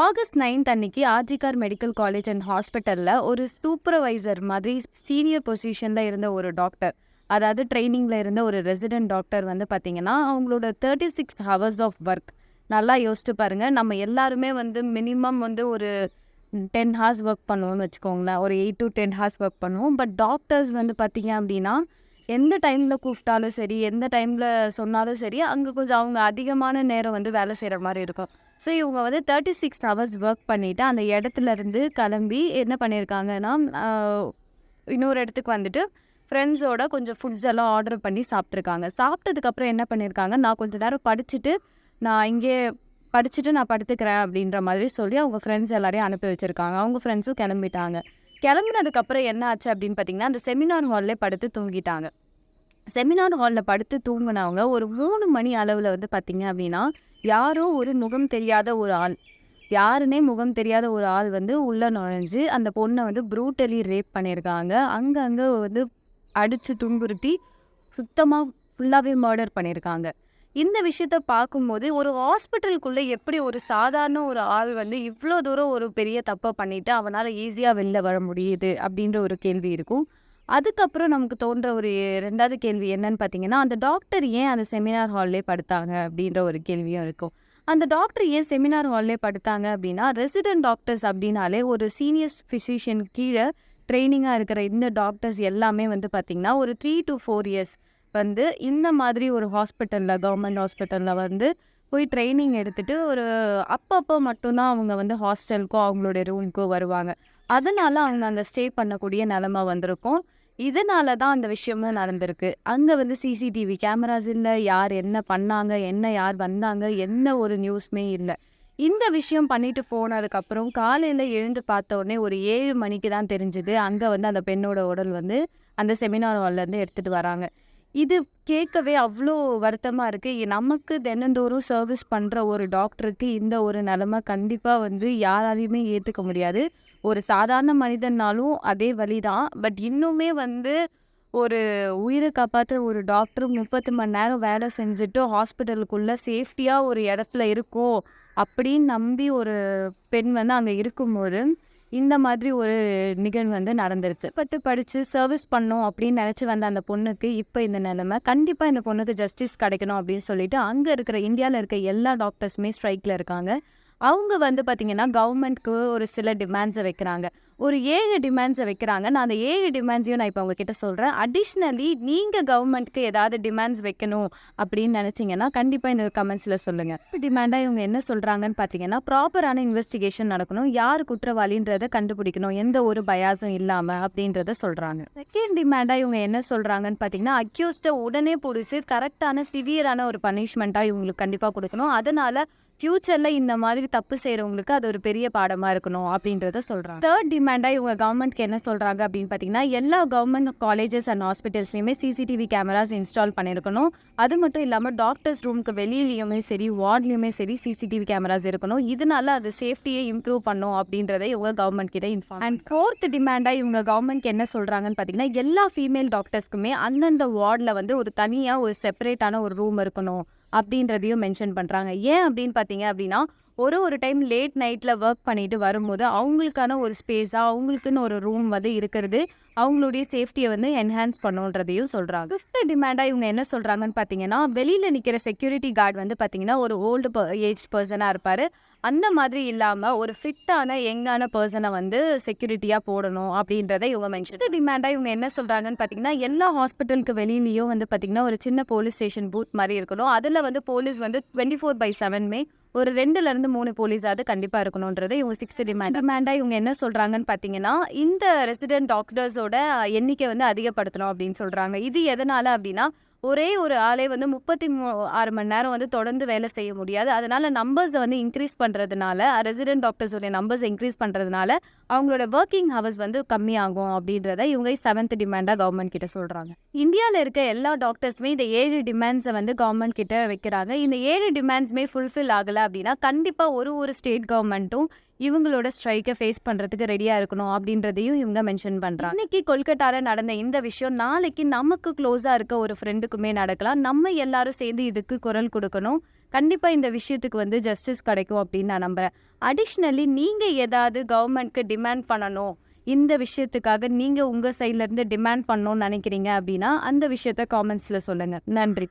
August ninth அன்னைக்கு RG Kar medical college and ஹாஸ்பிட்டலில் ஒரு சூப்பர்வைசர் மாதிரி சீனியர் பொசிஷனில் இருந்த ஒரு டாக்டர். அதாவது ட்ரைனிங்கில் இருந்த ஒரு ரெசிடென்ட் டாக்டர் வந்து பார்த்திங்கன்னா அவங்களோட thirty six hours of work நல்லா யோசிச்சு பாருங்க நம்ம எல்லாருமே வந்து மினிமம் வந்து ஒரு டென் ஹார்ஸ் ஒர்க் பண்ணுவோம்னு வச்சுக்கோங்களேன். ஒரு eight to ten hours work பண்ணுவோம். பட் டாக்டர்ஸ் வந்து பார்த்தீங்க அப்படின்னா எந்த டைமில் கூப்பிட்டாலும் சரி எந்த டைமில் சொன்னாலும் சரி அங்கே கொஞ்சம் அவங்க அதிகமான நேரம் வந்து வேலை செய்கிற மாதிரி இருக்கும். ஸோ இவங்க வந்து தேர்ட்டி சிக்ஸ் ஹவர்ஸ் ஒர்க் பண்ணிவிட்டு அந்த இடத்துல இருந்து கிளம்பி என்ன பண்ணியிருக்காங்கன்னா இன்னொரு இடத்துக்கு வந்துட்டு ஃப்ரெண்ட்ஸோட கொஞ்சம் ஃபுட்ஸ் எல்லாம் ஆர்டர் பண்ணி சாப்பிட்ருக்காங்க சாப்பிட்டதுக்கப்புறம் என்ன பண்ணியிருக்காங்க நான் கொஞ்சம் நேரம் படிச்சுட்டு நான் இங்கே படிச்சுட்டு நான் படுத்துக்கிறேன் அப்படின்ற மாதிரி சொல்லி அவங்க ஃப்ரெண்ட்ஸ் எல்லாரையும் அனுப்பி வச்சுருக்காங்க. அவங்க ஃப்ரெண்ட்ஸும் கிளம்பிட்டாங்க. கிளம்புனதுக்கப்புறம் என்ன ஆச்சு அப்படின்னு பார்த்தீங்கன்னா அந்த செமினார் ஹாலில் படுத்து தூங்கிட்டாங்க. செமினார் ஹாலில் படுத்து தூங்கினவங்க ஒரு மூணு மணி அளவில் வந்து பார்த்திங்க அப்படின்னா யாரோ ஒரு முகம் தெரியாத ஒரு ஆள். யாருன்னே முகம் தெரியாத ஒரு ஆள் வந்து உள்ளே நுழைஞ்சு அந்த பொண்ணை வந்து ப்ரூட்டலி ரேப் பண்ணியிருக்காங்க அங்கங்கே வந்து அடித்து துன்புறுத்தி சுத்தமாக ஃபுல்லாகவே மர்டர் பண்ணியிருக்காங்க இந்த விஷயத்த பார்க்கும்போது ஒரு ஹாஸ்பிட்டலுக்குள்ளே எப்படி ஒரு சாதாரண ஒரு ஆள் வந்து இவ்வளோ தூரம் ஒரு பெரிய தப்பை பண்ணிவிட்டு அவனால் ஈஸியாக வெளில வர முடியுது அப்படின்ற ஒரு கேள்வி இருக்கும். அதுக்கப்புறம் நமக்கு தோன்ற ஒரு ரெண்டாவது கேள்வி என்னன்னு பார்த்தீங்கன்னா அந்த டாக்டர் ஏன் அந்த செமினார் ஹால்லே படுத்தாங்க அப்படின்ற ஒரு கேள்வியும் இருக்கும். அந்த டாக்டர் ஏன் செமினார் ஹால்லே படுத்தாங்க அப்படின்னா ரெசிடென்ட் டாக்டர்ஸ் அப்படின்னாலே ஒரு சீனியர் ஃபிசிஷியன் கீழே ட்ரைனிங்காக இருக்கிற இந்த டாக்டர்ஸ் எல்லாமே வந்து பார்த்திங்கன்னா ஒரு த்ரீ டு ஃபோர் இயர்ஸ் வந்து இந்த மாதிரி ஒரு ஹாஸ்பிட்டலில் கவர்மெண்ட் ஹாஸ்பிட்டலில் வந்து போய் ட்ரைனிங் எடுத்துட்டு ஒரு அப்பப்போ மட்டும்தான் அவங்க வந்து ஹாஸ்டலுக்கோ அவங்களுடைய ரூமுக்கோ வருவாங்க. அதனால அவங்க அங்கே ஸ்டே பண்ணக்கூடிய நிலமை வந்திருக்கும். இதனால தான் அந்த விஷயமும் நடந்திருக்கு. அங்கே வந்து சிசிடிவி கேமராஸ் இல்லை. யார் என்ன பண்ணாங்க என்ன யார் வந்தாங்க என்ன ஒரு நியூஸ்மே இல்லை. இந்த விஷயம் பண்ணிட்டு போனதுக்கப்புறம் காலையில் எழுந்து பார்த்த உடனே ஒரு ஏழு மணிக்கு தான் தெரிஞ்சுது. அங்கே வந்து அந்த பெண்ணோட உடல் வந்து அந்த செமினார் ஹால்லேருந்து எடுத்துகிட்டு வராங்க. இது கேட்கவே அவ்வளோ வருத்தமாக இருக்குது நமக்கு தினந்தோறும் சர்வீஸ் பண்ணுற ஒரு டாக்டருக்கு இந்த ஒரு நிலமை கண்டிப்பாக வந்து யாராலையுமே ஏற்றுக்க முடியாது. ஒரு சாதாரண மனிதனாலும் அதே வழி தான் பட் இன்னுமே வந்து ஒரு உயிரை காப்பாற்றுற ஒரு டாக்டர் முப்பத்து மணி நேரம் வேலை செஞ்சுட்டு ஹாஸ்பிட்டலுக்குள்ளே சேஃப்டியாக ஒரு இடத்துல இருக்கோ அப்படின்னு நம்பி ஒரு பெண் வந்து அங்கே இருக்கும்போது இந்த மாதிரி ஒரு நிகழ்வு வந்து நடந்திருக்கு. பட்டு படித்து சர்வீஸ் பண்ணோம் அப்படின்னு நினச்சி வந்த அந்த பொண்ணுக்கு இப்போ இந்த நிலைமை. கண்டிப்பாக இந்த பொண்ணுக்கு ஜஸ்டிஸ் கிடைக்கணும் அப்படின்னு சொல்லிட்டு அங்கே இருக்கிற இந்தியாவில் இருக்க எல்லா டாக்டர்ஸுமே ஸ்ட்ரைக்கில் இருக்காங்க. அவங்க வந்து பார்த்திங்கன்னா கவர்மெண்ட்க்கு ஒரு சில டிமாண்ட்ஸை வைக்கிறாங்க. ஒரு ஏழு டிமாண்ட்ஸை வைக்கிறாங்க. நான் அந்த ஏழு டிமாண்ட்ஸையும் நான் இப்போ உங்ககிட்ட சொல்கிறேன் அடிஷ்னலி நீங்கள் கவர்மெண்ட்க்கு ஏதாவது டிமாண்ட்ஸ் வைக்கணும் அப்படின்னு நினச்சிங்கன்னா கண்டிப்பாக இந்த கமெண்ட்ஸில் சொல்லுங்கள் டிமாண்டாக இவங்க என்ன சொல்கிறாங்கன்னு பார்த்தீங்கன்னா ப்ராப்பரான இன்வெஸ்டிகேஷன் நடக்கணும். யார் குற்றவாளின்றதை கண்டுபிடிக்கணும். எந்த ஒரு பயாஸும் இல்லாமல் அப்படின்றத சொல்கிறாங்க செகண்ட் டிமாண்டாக இவங்க என்ன சொல்கிறாங்கன்னு பார்த்தீங்கன்னா அக்யூஸ்டை உடனே பிடிச்சி கரெக்டான சிவியரான ஒரு பனிஷ்மெண்ட்டாக இவங்களுக்கு கண்டிப்பாக கொடுக்கணும். அதனால் ஃப்யூச்சரில் இந்த மாதிரி தப்பு செய்கிறவங்களுக்கு அது ஒரு பெரிய பாடமாக இருக்கணும் அப்படின்றத சொல்கிறாங்க தேர்ட் டிமாண்டாக இவங்க கவர்மெண்ட்க்கு என்ன சொல்கிறாங்க அப்படின்னு பார்த்தீங்கன்னா எல்லா கவர்மெண்ட் காலேஜஸ் அண்ட் ஹாஸ்பிட்டல்ஸ்லையுமே சிசிடிவி கேமராஸ் இன்ஸ்டால் பண்ணியிருக்கணும் அது மட்டும் இல்லாமல் டாக்டர்ஸ் ரூமுக்கு வெளியிலையுமே சரி வார்ட்லேயுமே சரி சிசிடிவி கேமராஸ் இருக்கணும். இதனால அது சேஃப்டியை இம்ப்ரூவ் பண்ணும் அப்படின்றத இவங்க கவர்மெண்ட் கிட்ட இன்ஃபார்ம் அண்ட் ஃபோர்த் டிமாண்டாக இவங்க கவர்மெண்ட்க்கு என்ன சொல்கிறாங்கன்னு பார்த்தீங்கன்னா எல்லா ஃபீமேல் டாக்டர்ஸ்க்குமே அந்தந்த வார்டில் வந்து ஒரு தனியாக ஒரு செப்பரேட்டான ஒரு ரூம் இருக்கணும். அப்படின்றதையும் மென்ஷன் பண்ணுறாங்க ஏன் அப்படின்னு பார்த்தீங்க அப்படின்னா ஒரு ஒரு டைம் லேட் நைட்டில் ஒர்க் பண்ணிட்டு வரும்போது அவங்களுக்கான ஒரு ஸ்பேஸாக அவங்களுக்குன்னு ஒரு ரூம் வந்து இருக்கிறது. அவங்களுடைய சேஃப்டியை வந்து என்ஹான்ஸ் பண்ணுன்றதையும் சொல்கிறாங்க ஃபிஃப்த் டிமாண்டாக இவங்க என்ன சொல்கிறாங்கன்னு பார்த்தீங்கன்னா வெளியில் நிற்கிற செக்யூரிட்டி கார்டு வந்து பார்த்தீங்கன்னா ஒரு ஓல்டு ஏஜ் பர்சனாக இருப்பார். அந்த மாதிரி இல்லாமல் ஒரு ஃபிட்டான யங்கான பர்சனை வந்து செக்யூரிட்டியாக போடணும் அப்படின்றத இவங்க மென்ஷன் டிமாண்டாக இவங்க என்ன சொல்கிறாங்கன்னு பார்த்தீங்கன்னா எல்லா ஹாஸ்பிட்டலுக்கு வெளியிலையும் வந்து பார்த்தீங்கன்னா ஒரு சின்ன போலீஸ் ஸ்டேஷன் பூத் மாதிரி இருக்கணும். அதில் வந்து போலீஸ் வந்து டுவெண்ட்டி ஃபோர் பை செவன்மே ஒரு ரெண்டுல இருந்து மூணு போலீஸாவது கண்டிப்பா இருக்கணும்ன்றது இவங்க சிக்ஸ்த் டிமாண்ட் டிமாண்டா இவங்க என்ன சொல்றாங்கன்னு பாத்தீங்கன்னா இந்த ரெசிடென்ட் டாக்டர்ஸோட எண்ணிக்கை வந்து அதிகப்படுத்தணும் அப்படின்னு சொல்றாங்க. இது எதனால அப்படின்னா ஒரே ஒரு ஆளே வந்து முப்பத்தி மூ ஆறு மணி நேரம் வந்து தொடர்ந்து வேலை செய்ய முடியாது. அதனால நம்பர்ஸை வந்து இன்க்ரீஸ் பண்ணுறதுனால ரெசிடென்ட் டாக்டர்ஸோடைய நம்பர்ஸ் இன்க்ரீஸ் பண்ணுறதுனால அவங்களோட ஒர்க்கிங் ஹவர்ஸ் வந்து கம்மியாகும் அப்படின்றத இவங்க செவன்த் டிமாண்டாக கவர்மெண்ட் கிட்ட சொல்கிறாங்க இந்தியாவில் இருக்க எல்லா டாக்டர்ஸுமே இந்த ஏழு டிமாண்ட்ஸை வந்து கவர்மெண்ட் கிட்ட வைக்கிறாங்க. இந்த ஏழு டிமாண்ட்ஸுமே ஃபுல்ஃபில் ஆகலை அப்படின்னா கண்டிப்பாக ஒரு ஒரு ஸ்டேட் கவர்மெண்ட்டும் இவங்களோட ஸ்ட்ரைக்கை ஃபேஸ் பண்ணுறதுக்கு ரெடியாக இருக்கணும் அப்படின்றதையும் இவங்க மென்ஷன் பண்ணுறாங்க இன்னைக்கு கொல்கட்டாவில் நடந்த இந்த விஷயம் நாளைக்கு நமக்கு க்ளோஸாக இருக்க ஒரு ஃப்ரெண்டுக்குமே நடக்கலாம். நம்ம எல்லாரும் சேர்ந்து இதுக்கு குரல் கொடுக்கணும். கண்டிப்பாக இந்த விஷயத்துக்கு வந்து ஜஸ்டிஸ் கிடைக்கும் அப்படின்னு நான் நம்புகிறேன் அடிஷ்னலி நீங்கள் ஏதாவது கவர்மெண்ட்க்கு டிமாண்ட் பண்ணணும். இந்த விஷயத்துக்காக நீங்கள் உங்கள் சைட்லேருந்து டிமாண்ட் பண்ணணும்னு நினைக்கிறீங்க அப்படின்னா அந்த விஷயத்த காமெண்ட்ஸில் சொல்லுங்கள் நன்றி.